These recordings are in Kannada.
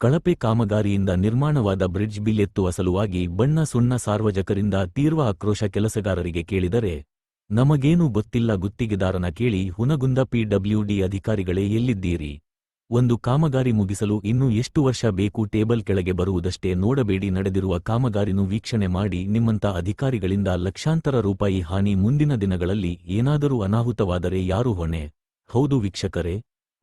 ಕಳಪೆ ಕಾಮಗಾರಿಯಿಂದ ನಿರ್ಮಾಣವಾದ ಬ್ರಿಡ್ಜ್ ಬಿಲ್ ಎತ್ತುವ ಸಲುವಾಗಿ ಬಣ್ಣ ಸುಣ್ಣ ಸಾರ್ವಜಕರಿಂದ ತೀವ್ರ ಆಕ್ರೋಶ ಕೆಲಸಗಾರರಿಗೆ ಕೇಳಿದರೆ, ನಮಗೇನೂ ಗೊತ್ತಿಲ್ಲ ಗುತ್ತಿಗೆದಾರನ ಕೇಳಿ ಹುನಗುಂದ ಪಿಡಬ್ಲ್ಯೂಡಿ ಅಧಿಕಾರಿಗಳೇ ಎಲ್ಲಿದ್ದೀರಿ? ಒಂದು ಕಾಮಗಾರಿ ಮುಗಿಸಲು ಇನ್ನೂ ಎಷ್ಟು ವರ್ಷ ಬೇಕು ಟೇಬಲ್ ಕೆಳಗೆ ಬರುವುದಷ್ಟೇ ನೋಡಬೇಡಿ ನಡೆದಿರುವ ಕಾಮಗಾರಿನು ವೀಕ್ಷಣೆ ಮಾಡಿ ನಿಮ್ಮಂತ ಅಧಿಕಾರಿಗಳಿಂದ ಲಕ್ಷಾಂತರ ರೂಪಾಯಿ ಹಾನಿ ಮುಂದಿನ ದಿನಗಳಲ್ಲಿ ಏನಾದರೂ ಅನಾಹುತವಾದರೆ ಯಾರು ಹೊಣೆ? ಹೌದು ವೀಕ್ಷಕರೇ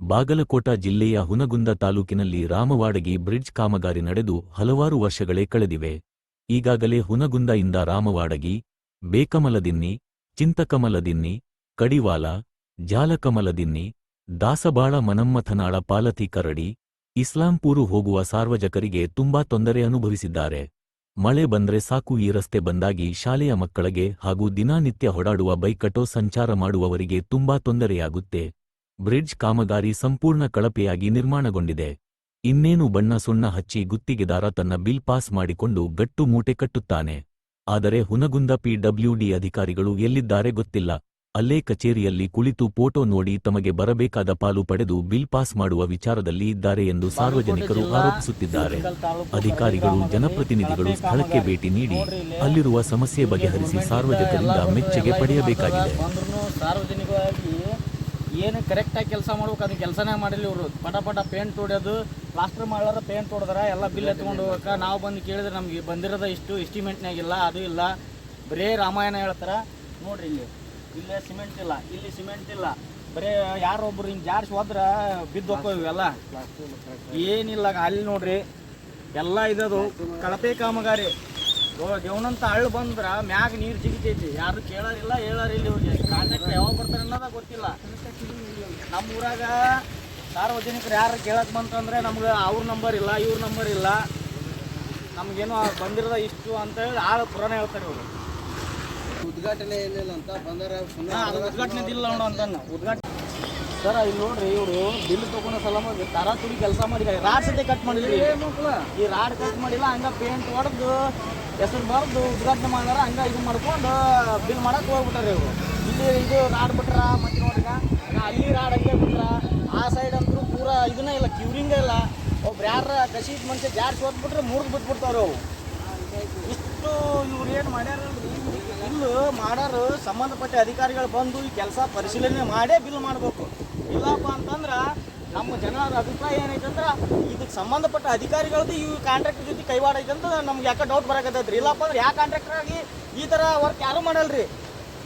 ಬಾಗಲಕೋಟ ಜಿಲ್ಲೆಯ ಹುನಗುಂದ ತಾಲೂಕಿನಲ್ಲಿ ರಾಮವಾಡಗಿ ಬ್ರಿಡ್ಜ್ ಕಾಮಗಾರಿ ನಡೆದು ಹಲವಾರು ವರ್ಷಗಳೇ ಕಳೆದಿವೆ. ಈಗಾಗಲೇ ಹುನಗುಂದ ಇಂದ ರಾಮವಾಡಗಿ, ಬೇಕಮಲದಿನ್ನಿ, ಚಿಂತಕಮಲದಿನ್ನಿ, ಕಡಿವಾಲ, ಜಾಲಕಮಲದಿನ್ನಿ, ದಾಸಬಾಳ ಮನಮ್ಮಥನಾಳ ಪಾಲತಿ ಕರಡಿ, ಇಸ್ಲಾಂಪೂರು ಹೋಗುವ ಸಾರ್ವಜಕರಿಗೆ ತುಂಬಾ ತೊಂದರೆ ಅನುಭವಿಸಿದ್ದಾರೆ. ಮಳೆ ಬಂದ್ರೆ ಸಾಕು ಈ ರಸ್ತೆ ಬಂದಾಗಿ ಶಾಲೆಯ ಮಕ್ಕಳಿಗೆ ಹಾಗೂ ದಿನಾನಿತ್ಯ ಹೊಡಾಡುವ ಬೈಕಟೋ ಸಂಚಾರ ಮಾಡುವವರಿಗೆ ತುಂಬಾ ತೊಂದರೆಯಾಗುತ್ತೆ. ಬ್ರಿಡ್ಜ್ ಕಾಮಗಾರಿ ಸಂಪೂರ್ಣ ಕಳಪೆಯಾಗಿ ನಿರ್ಮಾಣಗೊಂಡಿದೆ. ಇನ್ನೇನು ಬಣ್ಣ ಸುಣ್ಣ ಹಚ್ಚಿ ಗುತ್ತಿಗೆದಾರ ತನ್ನ ಬಿಲ್ ಪಾಸ್ ಮಾಡಿಕೊಂಡು ಗಟ್ಟು ಮೂಟೆ ಕಟ್ಟುತ್ತಾನೆ. ಆದರೆ ಹುನಗುಂದ ಪಿಡಬ್ಲ್ಯೂಡಿ ಅಧಿಕಾರಿಗಳು ಎಲ್ಲಿದ್ದಾರೆ ಗೊತ್ತಿಲ್ಲ. ಅಲ್ಲೇ ಕಚೇರಿಯಲ್ಲಿ ಕುಳಿತು ಫೋಟೋ ನೋಡಿ ತಮಗೆ ಬರಬೇಕಾದ ಪಾಲು ಪಡೆದು ಬಿಲ್ ಪಾಸ್ ಮಾಡುವ ವಿಚಾರದಲ್ಲಿ ಇದ್ದಾರೆ ಎಂದು ಸಾರ್ವಜನಿಕರು ಆರೋಪಿಸುತ್ತಿದ್ದಾರೆ. ಅಧಿಕಾರಿಗಳು ಜನಪ್ರತಿನಿಧಿಗಳು ಸ್ಥಳಕ್ಕೆ ಭೇಟಿ ನೀಡಿ ಅಲ್ಲಿರುವ ಸಮಸ್ಯೆ ಬಗೆಹರಿಸಿ ಸಾರ್ವಜನಿಕರಿಂದ ಮೆಚ್ಚುಗೆ ಪಡೆಯಬೇಕಾಗಿದೆ. ಏನು ಕರೆಕ್ಟಾಗಿ ಕೆಲಸ ಮಾಡ್ಬೇಕು ಅದನ್ನ ಕೆಲಸನೇ ಮಾಡಿಲ್ಲ ಇವರು. ಪಟ ಪಟ ಪೇಂಟ್ ಹೊಡ್ಯೋದು ಪ್ಲಾಸ್ಟರ್ ಮಾಡೋರ ಪೇಂಟ್ ಹೊಡೆದಾರ ಎಲ್ಲ ಬಿಲ್ ಎತ್ಕೊಂಡು ಹೋಗಕ್ಕೆ ನಾವು ಬಂದು ಕೇಳಿದ್ರೆ ನಮಗೆ ಬಂದಿರೋದ ಇಷ್ಟು ಎಸ್ಟಿಮೇಟ್ನಾಗಿಲ್ಲ ಅದು ಇಲ್ಲ. ಬರೇ ರಾಮಾಯಣ ಹೇಳ್ತಾರೆ. ನೋಡ್ರಿ ಇಲ್ಲಿ. ಇಲ್ಲೇ ಸಿಮೆಂಟ್ ಇಲ್ಲ ಇಲ್ಲಿ ಸಿಮೆಂಟ್ ಇಲ್ಲ. ಬರೇ ಯಾರೊಬ್ರು ಹಿಂಗೆ ಜಾರ್ಸಿ ಹೋದ್ರೆ ಬಿದ್ದು ಹೋಕ್ಕೋ ಇವೆಲ್ಲ. ಏನಿಲ್ಲ ಅಲ್ಲಿ ನೋಡ್ರಿ. ಎಲ್ಲ ಇದದು ಕಳಪೆ ಕಾಮಗಾರಿ. ದೇವನಂತ ಹಳ್ಳು ಬಂದ್ರ ಮ್ಯಾಗ ನೀರು ಜಿಗಿತೈತಿ. ಯಾರು ಕೇಳಾರಿಲ್ಲ ಹೇಳಾರಿಲ್ಲ ಇವ್ರಿಗೆ. ಕಾಂಟ್ರಾಕ್ಟ್ ಯಾವಾಗ ಬರ್ತಾರೆ ಅನ್ನೋದ ಗೊತ್ತಿಲ್ಲ. ನಮ್ಮ ಊರಾಗ ಸಾರ್ವಜನಿಕರು ಯಾರು ಕೇಳಕ್ ಬಂತಂದ್ರೆ ನಮ್ಗೆ ಅವ್ರ ನಂಬರ್ ಇಲ್ಲ ಇವ್ರ ನಂಬರ್ ಇಲ್ಲ. ನಮ್ಗೇನು ಬಂದಿರೋದ ಇಷ್ಟು ಅಂತ ಹೇಳಿ ಆಳ ಪುರಾಣ ಹೇಳ್ತಾರೆ ಇವರು. ಉದ್ಘಾಟನೆ ಏನಿಲ್ಲ ಅಂತ ಬಂದಾರ ಉದ್ಘಾಟನೆ ಇಲ್ಲ ನೋಡು ಅಂತ ಉದ್ಘಾಟನೆ ಸರ್ ಇಲ್ಲಿ ನೋಡ್ರಿ ಇವರು ಬಿಲ್ ತಗೊಂಡ ಸಲ ತರ ತುಡಿ ಕೆಲಸ ಮಾಡಿದ್ದಾರೆ. ರಾಡ್ ಸದ್ಯ ಕಟ್ ಮಾಡಿದ್ರಿ. ಈ ರಾಡ್ ಕಟ್ ಮಾಡಿಲ್ಲ ಹಂಗ ಪೇಂಟ್ ಹೊಡೆದು ಹೆಸರು ಬರೆದು ಉದ್ಘಾಟನೆ ಮಾಡ್ಯಾರ ಹಂಗೆ ಇದು ಮಾಡ್ಕೊಂಡು ಬಿಲ್ ಮಾಡಕ್ಕೆ ಹೋಗ್ಬಿಟ್ಟಾರೆ ಇವರು. ಇಲ್ಲಿ ಇದು ರಾಡ್ ಬಿಟ್ರ ಮತ್ತೆ ನೋಡ್ರಿ ಅಲ್ಲಿ ರಾಡ್ ಹಂಗೆ ಬಿಟ್ರ, ಆ ಸೈಡ್ ಅಂತೂ ಪೂರಾ ಇದನ್ನೇ ಇಲ್ಲ ಕ್ಯೂರಿಂಗೇ ಇಲ್ಲ. ಒಬ್ರು ಯಾರ ಕಸಿ ಮನುಷ್ಯ ಜಾರ್ ಸೋತ್ಬಿಟ್ರೆ ಮುರಿದು ಬಿಟ್ಬಿಡ್ತಾವ್ರಿ ಅವು ಇಷ್ಟು ಇವ್ರು ಏನು ಮಾಡ್ಯಾರ ಇಲ್ಲಿ ಮಾಡೋರು ಸಂಬಂಧಪಟ್ಟ ಅಧಿಕಾರಿಗಳು ಬಂದು ಈ ಕೆಲಸ ಪರಿಶೀಲನೆ ಮಾಡೇ ಬಿಲ್ ಮಾಡಬೇಕು. ಇಲ್ಲಪ್ಪ ಅಂತಂದ್ರೆ ನಮ್ಮ ಜನರ ಅಭಿಪ್ರಾಯ ಏನೈತೆ ಅಂದ್ರೆ ಇದಕ್ಕೆ ಸಂಬಂಧಪಟ್ಟ ಅಧಿಕಾರಿಗಳದ್ದು ಈ ಕಾಂಟ್ರಾಕ್ಟರ್ ಜೊತೆ ಕೈವಾಡ ಐತೆ ಅಂತ ನಮ್ಗೆ ಯಾಕೆ ಡೌಟ್ ಬರಕತ್ತೈತ್ರಿ. ಇಲ್ಲಪ್ಪ ಅಂದ್ರೆ ಯಾವ ಕಾಂಟ್ರಾಕ್ಟರ್ ಆಗಿ ಈ ಥರ ವರ್ಕ್ ಯಾರು ಮಾಡಲ್ರಿ?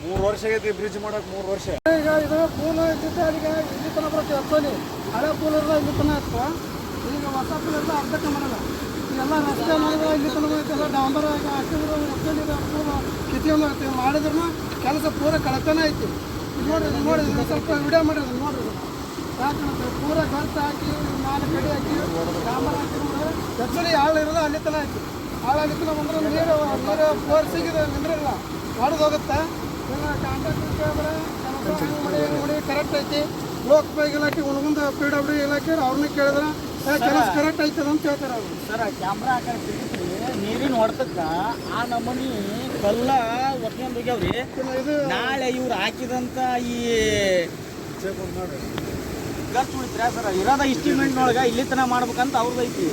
ಮೂರು ವರ್ಷ ಆಗೈತಿ ಬ್ರಿಡ್ಜ್ ಮಾಡೋಕೆ ಮೂರು ವರ್ಷ. ಈಗ ಇದು ಪೂಲ್ ಇದ್ದಿತ್ತು ಅಲ್ಲಿಗೆ ಇಲ್ಲಿ ತನಕ ಬರುತ್ತೆ ಅಪ್ಪಲ್ಲಿ ಹಳೆ ಪೂಲ್ ಇರೋದು ಇಲ್ಲಿ ತನಕ ಹತ್ತು ಈಗ ಹೊಸ ಪೂಲ್ ಇರೋದು ಅರ್ಧಕ್ಕೆ ಮಾಡಲ್ಲ ಎಲ್ಲ ರಸ್ತೆ ಮಾಡಿದ್ರೆ ಇಲ್ಲಿ ತನಕ ಐತೆ ಎಲ್ಲ ಡಾಂಬರ್ ಆಗಿ ಹಾಕಿದ್ರು ಪೂಲ್ ಇರ್ತೀವಿ. ಮಾಡಿದ್ರು ಕೆಲಸ ಪೂರ ಕಳತನ ಐತಿ. ನೋಡಿರಿ ನೋಡ್ರಿ ಇಲ್ಲಿ ಸ್ವಲ್ಪ ವಿಡಿಯೋ ಮಾಡಿದ್ರು ನೋಡ್ರಿ. ಪೂರ ಗರ್ತ ಹಾಕಿ ನಾಲ್ಕು ಕಡೆ ಹಾಕಿ ಡಾಂಬರ್ ಹಾಕಿ ಹೆಚ್ಚಳಿ ಆಳು ಇರೋದು ಅಲ್ಲಿ ತನಕ ಹಾಕಿ ಅಲ್ಲಿ ತನಕ ಬಂದ್ರೆ ನೀರು ನೀರು ಫೋರ್ ಸಿಗಿದ ನಿಂದ್ರಲ್ಲ. ಹೊಡೆದು ಹೋಗುತ್ತೆ. ಕಾಂಟ್ರಾಕ್ಟರ್ ಕರೆಕ್ಟ್ ಐತಿ. ಲೋಕಪಾಲ್ ಇಲಾಖೆ ಒಳಗೊಂದು ಪಿ ಡಬ್ಲ್ಯೂ ಇಲಾಖೆ ಅವ್ರನ್ನ ಕೇಳಿದ್ರೆ ಕೆಲಸ ಕರೆಕ್ಟ್ ಐತದ ಅಂತ ಹೇಳ್ತಾರೆ ಅವರು. ಸರ್ ಕ್ಯಾಮ್ರಾ ಹಾಕಿ ನೀರಿನ ಹೊಡ್ತಕ್ಕ ಆ ನಮೂನಿ ಕಲ್ಲ ಒಟ್ಕೊಂಡು ಹೋಗ್ಯಾವ್ರಿ. ನಾಳೆ ಇವ್ರು ಹಾಕಿದಂತ ಈ ಖರ್ಚು ಉಳಿತ್ರ ಸರ್ ಇರೋದ ಇಸ್ಟಿಮೇಟ್ನೊಳಗೆ ಇಲ್ಲಿ ತನ ಮಾಡ್ಬೇಕಂತ ಅವ್ರದ್ದು ಐತಿ.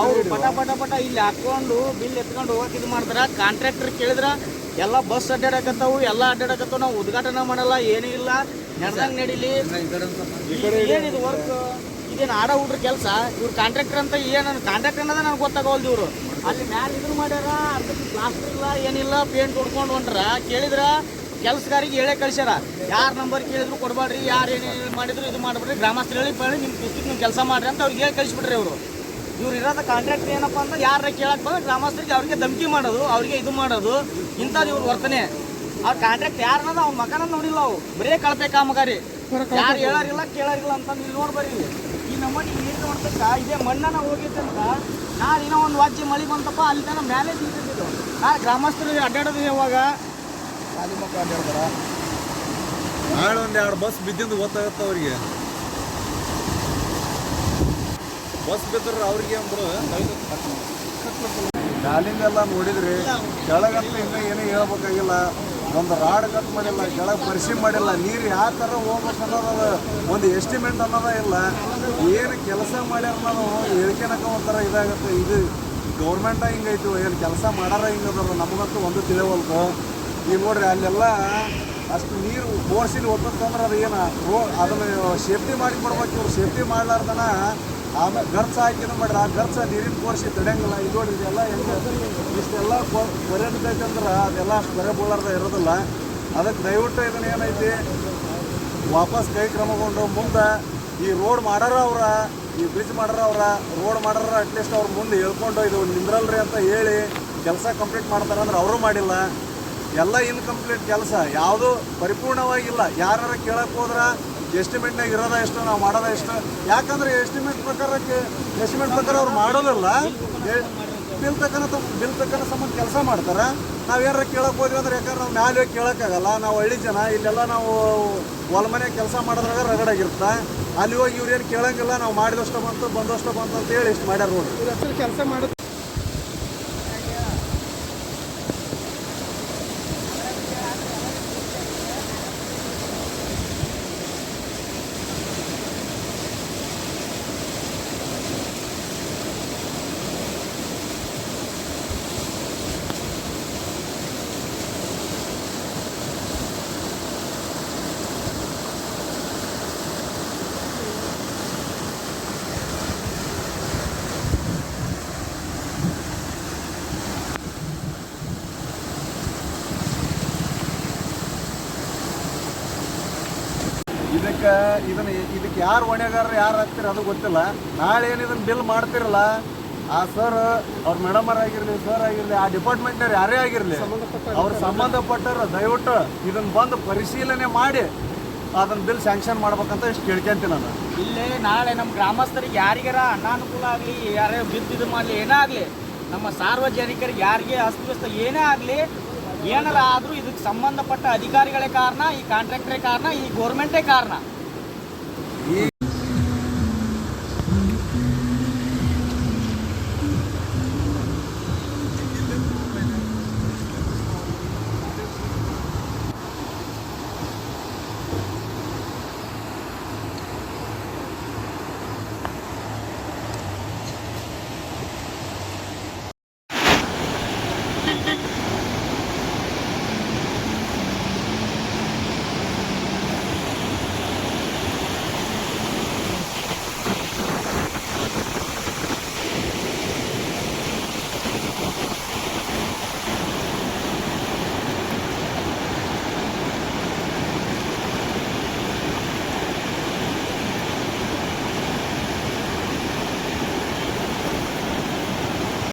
ಅವ್ರು ಪಟ ಪಟ ಪಟ ಇಲ್ಲಿ ಹಾಕೊಂಡು ಬಿಲ್ ಎತ್ಕೊಂಡು ಹೋಗಕ್ಕೆ ಇದು ಮಾಡ್ತಾರ. ಕಾಂಟ್ರಾಕ್ಟರ್ ಕೇಳಿದ್ರ ಎಲ್ಲ ಬಸ್ ಅಡ್ಡಾಡಕತ್ತವು ಎಲ್ಲ ಅಡ್ಡಾಡಕತ್ತಾವ ನಾವು ಉದ್ಘಾಟನೆ ಮಾಡಲ್ಲ ಏನೂ ಇಲ್ಲ. ನಡೆದಂಗೆ ನಡೀಲಿ. ಏನಿದು ವರ್ಕ್ ಇದೇನು ಆಡ ಹುಡ್ರ ಕೆಲಸ? ಇವ್ರು ಕಾಂಟ್ರಾಕ್ಟರ್ ಅಂತ ಏನು ಕಾಂಟ್ರಾಕ್ಟರ್ ಅನ್ನೋದ ನನಗೆ ಗೊತ್ತಾಗವಲ್ದು ಇವರು. ಅಲ್ಲಿ ಮ್ಯಾಲೆ ಇದನ್ನು ಮಾಡ್ಯಾರ ಅಂತ ಪ್ಲಾಸ್ಟರ್ ಇಲ್ಲ ಏನಿಲ್ಲ ಪೇಂಟ್ ಹೊಡ್ಕೊಂಡು ಹೊಂಟ್ರ. ಕೇಳಿದ್ರ ಕೆಲಸಗಾರಿಗೆ ಹೇಳೇ ಕಳಿಸ್ಯಾರ. ಯಾರ ನಂಬರ್ ಕೇಳಿದ್ರು ಕೊಡಬೇಡ್ರಿ ಯಾರು ಏನೇನು ಮಾಡಿದ್ರು ಇದು ಮಾಡ್ಬಿಡ್ರಿ ಗ್ರಾಮಸ್ಥರು ಹೇಳಿ ಪಳಿ ನಿಮ್ಮ ಪುಸ್ತಕ ನೀವು ಕೆಲಸ ಮಾಡ್ರಿ ಅಂತ ಅವ್ರಿಗೆ ಹೇಳಿ ಕಳಿಸ್ಬಿಟ್ರಿ ಅವರು. ಇವ್ರು ಇರೋದ ಕಾಂಟ್ರಾಕ್ಟ್ ಏನಪ್ಪ ಅಂದ್ರೆ ಯಾರ ಕೇಳಕ್ಕೆ ಬಂದ್ರೆ ಗ್ರಾಮಸ್ಥರಿಗೆ ಅವ್ರಿಗೆ ಧಮಕಿ ಮಾಡೋದು ಅವ್ರಿಗೆ ಇದು ಮಾಡೋದು ಇಂಥದ್ದು ಇವ್ರ ವರ್ತನೆ. ಅವ್ರ ಕಾಂಟ್ರಾಕ್ಟ್ ಯಾರನ್ನದ ಅವ್ನ ಮಕನ ನೋಡಿಲ್ಲ ಅವು ಬರೇ ಕಳಪೆ ಕಾಮಗಾರಿ. ಯಾರು ಹೇಳೋರಿಲ್ಲ ಕೇಳೋರಿಲ್ಲ ಅಂತ ಇಲ್ಲಿ ನೋಡ್ಬರಿ. ಈ ನಮ್ಮಲ್ಲಿ ನೀರು ನೋಡ್ತಕ್ಕ ಇದೇ ಮಣ್ಣನ ಹೋಗಿತ್ತು ಅಂತ ನಾಳೆ ಏನೋ ಒಂದು ವಾಚಿ ಮಳೆ ಬಂತಪ್ಪ ಅಲ್ಲಿ ತನಕ ಮೇಲೆ ನಿಂತಿದ್ದು ಆ ಗ್ರಾಮಸ್ಥರು ಅಡ್ಡಾಡೋದು ಯಾವಾಗ ಖಾಲಿ ಅಂತ ಹೇಳ್ತಾರ ನಾಳೆ ಒಂದು ಎರಡು ಬಸ್ ಬಿದ್ದಿಂದ ಗೊತ್ತಾಗತ್ತೆ ಅವ್ರಿಗೆ. ಬಸ್ ಬಿದ್ರ ಅವ್ರಿಗೆ ಅಂದ್ರು ಮ್ಯಾಲಿಂದೆಲ್ಲ ನೋಡಿದ್ರಿ. ಕೆಳಗಂತ ಇನ್ನ ಏನೂ ಹೇಳ್ಬೇಕಾಗಿಲ್ಲ. ಒಂದು ರಾಡ್ ಕಟ್ ಮಾಡಿಲ್ಲ ಕೆಳಗೆ ಪರಿಶೀಲ್ ಮಾಡಿಲ್ಲ. ನೀರು ಯಾವ ಥರ ಹೋಗ್ಬೇಕು ಅನ್ನೋದು ಒಂದು ಎಸ್ಟಿಮೇಟ್ ಅನ್ನೋದೇ ಇಲ್ಲ. ಏನು ಕೆಲಸ ಮಾಡ್ಯಾರ ನಾವು ಹೇಳ್ಕೊಳಕ ಒಂಥರ ಇದಾಗುತ್ತೆ. ಇದು ಗೌರ್ಮೆಂಟ ಹಿಂಗೈತು ಏನು ಕೆಲಸ ಮಾಡಾರ ಹಿಂಗದ ನಮಗಂತೂ ಒಂದು ತಿಳಿವಲ್ತು ಈಗ ನೋಡ್ರಿ, ಅಲ್ಲೆಲ್ಲ ಅಷ್ಟು ನೀರು ಬೋರ್ಸಿಲಿ ಒತ್ತಂದ್ರೆ ಅದು ಏನು, ರೋ, ಅದನ್ನು ಸೇಫ್ಟಿ ಮಾಡಿ ಕೊಡ್ಬೇಕು ಇವ್ರು ಸೇಫ್ಟಿ ಮಾಡ್ಲಾರ್ದನ ಆಮೇಲೆ ಗರ್ಚ ಹಾಕಿದ ಮಾಡ್ರಿ, ಆ ಗರ್ಚ ನೀರಿನ ಕೋರ್ಸಿ ತಡೆಯಂಗಿಲ್ಲ. ಇದು ನೋಡ್ರಿ, ಇದೆಲ್ಲ ಹೆಂಗೆ, ಇಷ್ಟೆಲ್ಲ ಅಂದ್ರೆ ಅದೆಲ್ಲ ಅಷ್ಟು ಬರೆ ಬೀಳಾರ್ದ ಇರೋದಿಲ್ಲ. ಅದಕ್ಕೆ ದಯವಿಟ್ಟು ಇದನ್ನ ಏನೈತಿ, ವಾಪಸ್ ಕೈ ಕ್ರಮಗೊಂಡು ಮುಂದೆ ಈ ರೋಡ್ ಮಾಡಾರ ಅವ್ರ, ಈ ಬ್ರಿಡ್ಜ್ ಮಾಡಾರ ಅವ್ರ ರೋಡ್ ಮಾಡಾರ ಅಟ್ಲೀಸ್ಟ್ ಅವ್ರ ಮುಂದೆ ಹೇಳ್ಕೊಂಡು ಇದು ನಿಂದ್ರಲ್ರಿ ಅಂತ ಹೇಳಿ ಕೆಲಸ ಕಂಪ್ಲೀಟ್ ಮಾಡ್ತಾರೆ ಅಂದ್ರೆ ಅವರು ಮಾಡಿಲ್ಲ. ಎಲ್ಲ ಇನ್ಕಂಪ್ಲೀಟ್ ಕೆಲಸ. ಯಾವುದೂ ಪರಿಪೂರ್ಣವಾಗಿಲ್ಲ. ಯಾರು ಕೇಳಕ್ಕೆ ಹೋದ್ರೆ ಎಸ್ಟಿಮೇಟ್ನಾಗ ಇರೋದ ಎಷ್ಟು, ನಾವು ಮಾಡೋದ ಎಷ್ಟು. ಯಾಕಂದ್ರೆ ಎಸ್ಟಿಮೇಟ್ ಪ್ರಕಾರಕ್ಕೆ ಎಸ್ಟಿಮೇಟ್ ಪ್ರಕಾರ ಅವ್ರು ಮಾಡೋದಿಲ್ಲ. ಬಿಲ್ ತಕ್ಕನ ಬಿಲ್ ತಕ್ಕನ ಸಂಬಂಧ ಕೆಲಸ ಮಾಡ್ತಾರೆ. ನಾವು ಏನಾರ ಕೇಳಕ್ಕೆ ಹೋದ್ವಿ ಅಂದ್ರೆ ಯಾಕಂದ್ರೆ ನಾವು ಮ್ಯಾಲೆ ಕೇಳೋಕ್ಕಾಗಲ್ಲ. ನಾವು ಹಳ್ಳಿ ಜನ, ಇಲ್ಲೆಲ್ಲ ನಾವು ಹೊಲ ಮನೆ ಕೆಲಸ ಮಾಡೋದ್ರಾಗ ರಗಡಾಗಿರುತ್ತೆ ಅಲ್ಲಿ ಹೋಗಿ ಇವ್ರೇನು ಕೇಳಂಗಿಲ್ಲ, ನಾವು ಮಾಡಿದಷ್ಟು ಬಂತು, ಬಂದಷ್ಟು ಬಂತು ಅಂತ ಹೇಳಿ ಇಷ್ಟು ಮಾಡ್ಯಾರ ನೋಡಿ ಕೆಲಸ ಮಾಡೋದು ಇದಕ್ಕೆ ಇದನ್ನ ಇದಕ್ಕೆ ಯಾರು ಹೊಣೆಗಾರರು ಯಾರು ಹಾಕ್ತೀರ ಅದು ಗೊತ್ತಿಲ್ಲ. ನಾಳೆ ಏನು ಇದನ್ನ ಬಿಲ್ ಮಾಡ್ತಿರಲ್ಲ ಆ ಸರ್ ಅವ್ರ ಮೇಡಮರ್ ಆಗಿರಲಿ ಸರ್ ಆಗಿರಲಿ ಆ ಡಿಪಾರ್ಟ್ಮೆಂಟ್ನವ್ರು ಯಾರೇ ಆಗಿರಲಿ ಅವ್ರ ಸಂಬಂಧಪಟ್ಟರು ದಯವಿಟ್ಟು ಇದನ್ನ ಬಂದು ಪರಿಶೀಲನೆ ಮಾಡಿ ಅದನ್ನ ಬಿಲ್ ಸ್ಯಾಂಕ್ಷನ್ ಮಾಡ್ಬೇಕಂತ ಇಷ್ಟು ಕೇಳ್ಕೊಂತೀನಿ ನಾನು. ಇಲ್ಲೇ ನಾಳೆ ನಮ್ಮ ಗ್ರಾಮಸ್ಥರಿಗೆ ಯಾರಿಗಾರ ಅನಾನುಕೂಲ ಆಗಲಿ ಯಾರೇ ಬಿದ್ದು ಇದು ಮಾಡಲಿ ಏನೇ ಆಗಲಿ ನಮ್ಮ ಸಾರ್ವಜನಿಕರಿಗೆ ಯಾರಿಗೆ ಅಸ್ತವ್ಯಸ್ತ ಏನೇ ಆಗಲಿ ಏನಾರ ಆದರೂ ಇದಕ್ಕೆ ಸಂಬಂಧಪಟ್ಟ ಅಧಿಕಾರಿಗಳೇ ಕಾರಣ ಈ ಕಾಂಟ್ರಾಕ್ಟ್ರೇ ಕಾರಣ ಈ ಗೋರ್ಮೆಂಟೇ ಕಾರಣ.